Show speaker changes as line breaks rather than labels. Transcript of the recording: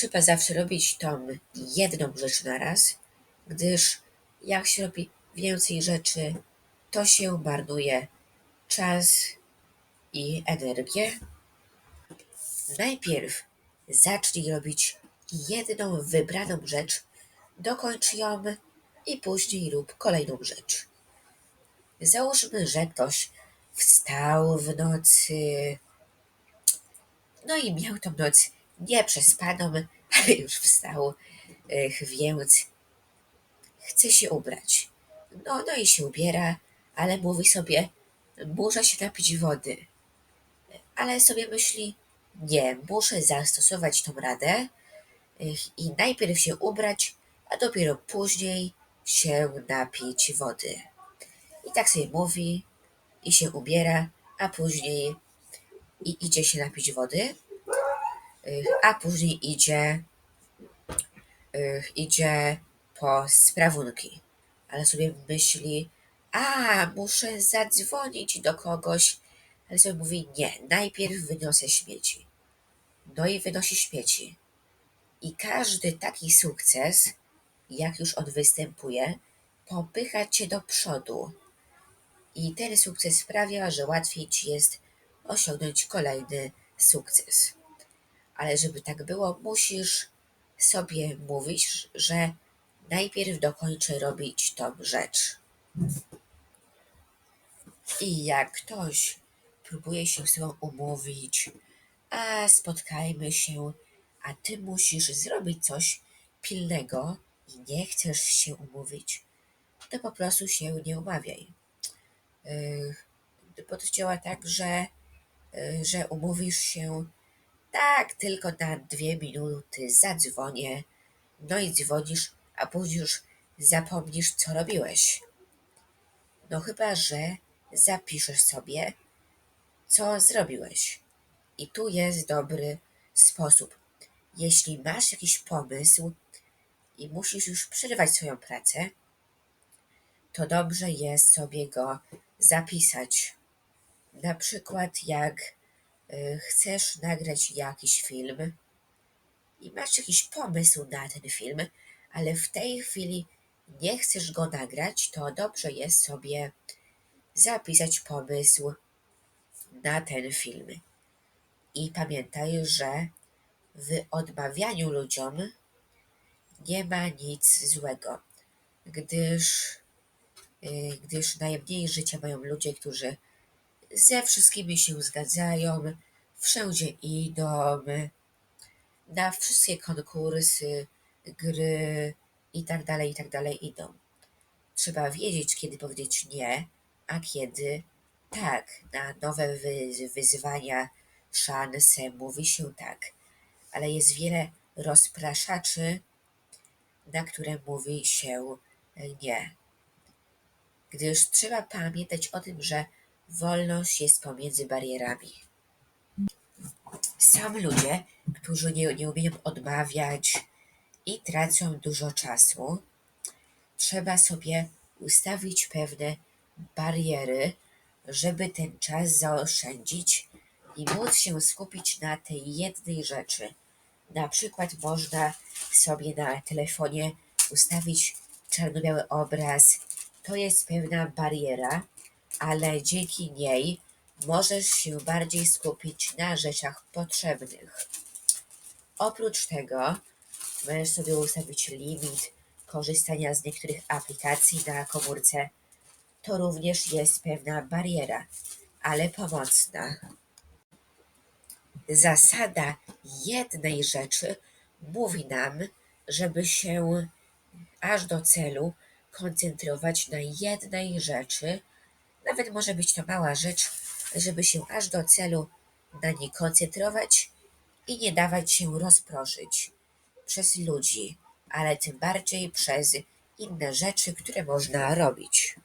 trzeba zawsze robić tą jedną rzecz na raz, gdyż jak się robi więcej rzeczy, to się marnuje czas i energię. Najpierw zacznij robić jedną wybraną rzecz, dokończ ją i później rób kolejną rzecz. Załóżmy, że ktoś wstał w nocy, no i miał tą noc nieprzespaną, ale już wstał, ech, więc chce się ubrać. No, no i się ubiera, ale mówi sobie, muszę się napić wody. Ale sobie myśli, nie, muszę zastosować tą radę i najpierw się ubrać, a dopiero później się napić wody. I tak sobie mówi i się ubiera, a później i idzie się napić wody, a później idzie, ych, idzie po sprawunki. Ale sobie myśli, a muszę zadzwonić do kogoś, ale sobie mówi, nie, najpierw wyniosę śmieci. No i wynosi śmieci. I każdy taki sukces, jak już on występuje, popycha cię do przodu. I ten sukces sprawia, że łatwiej ci jest osiągnąć kolejny sukces. Ale żeby tak było, musisz sobie mówić, że najpierw dokończę robić tą rzecz. I jak ktoś próbuje się z tobą umówić, a spotkajmy się, a ty musisz zrobić coś pilnego i nie chcesz się umówić, to po prostu się nie umawiaj. Yy, bo to działa tak, że, yy, że umówisz się tak tylko na dwie minuty, zadzwonię, no i dzwonisz, a później już zapomnisz, co robiłeś. No chyba, że zapiszesz sobie, co zrobiłeś. I tu jest dobry sposób. Jeśli masz jakiś pomysł i musisz już przerwać swoją pracę, to dobrze jest sobie go zapisać. Na przykład, jak chcesz nagrać jakiś film i masz jakiś pomysł na ten film, ale w tej chwili nie chcesz go nagrać, to dobrze jest sobie zapisać pomysł na ten film. I pamiętaj, że w odmawianiu ludziom nie ma nic złego, gdyż, y, gdyż najmniej życia mają ludzie, którzy ze wszystkimi się zgadzają, wszędzie idą, na wszystkie konkursy, gry i tak dalej, i tak dalej idą. Trzeba wiedzieć, kiedy powiedzieć nie, a kiedy tak. Na nowe wy- wyzwania, szanse mówi się tak, ale jest wiele rozpraszaczy, na które mówi się nie. Gdyż trzeba pamiętać o tym, że wolność jest pomiędzy barierami. Są ludzie, którzy nie, nie umieją odmawiać i tracą dużo czasu. Trzeba sobie ustawić pewne bariery, żeby ten czas zaoszczędzić i móc się skupić na tej jednej rzeczy. Na przykład można sobie na telefonie ustawić czarno-biały obraz. To jest pewna bariera, ale dzięki niej możesz się bardziej skupić na rzeczach potrzebnych. Oprócz tego możesz sobie ustawić limit korzystania z niektórych aplikacji na komórce. To również jest pewna bariera, ale pomocna. Zasada jednej rzeczy mówi nam, żeby się aż do celu koncentrować na jednej rzeczy. Nawet może być to mała rzecz, żeby się aż do celu na niej koncentrować i nie dawać się rozproszyć przez ludzi, ale tym bardziej przez inne rzeczy, które można robić.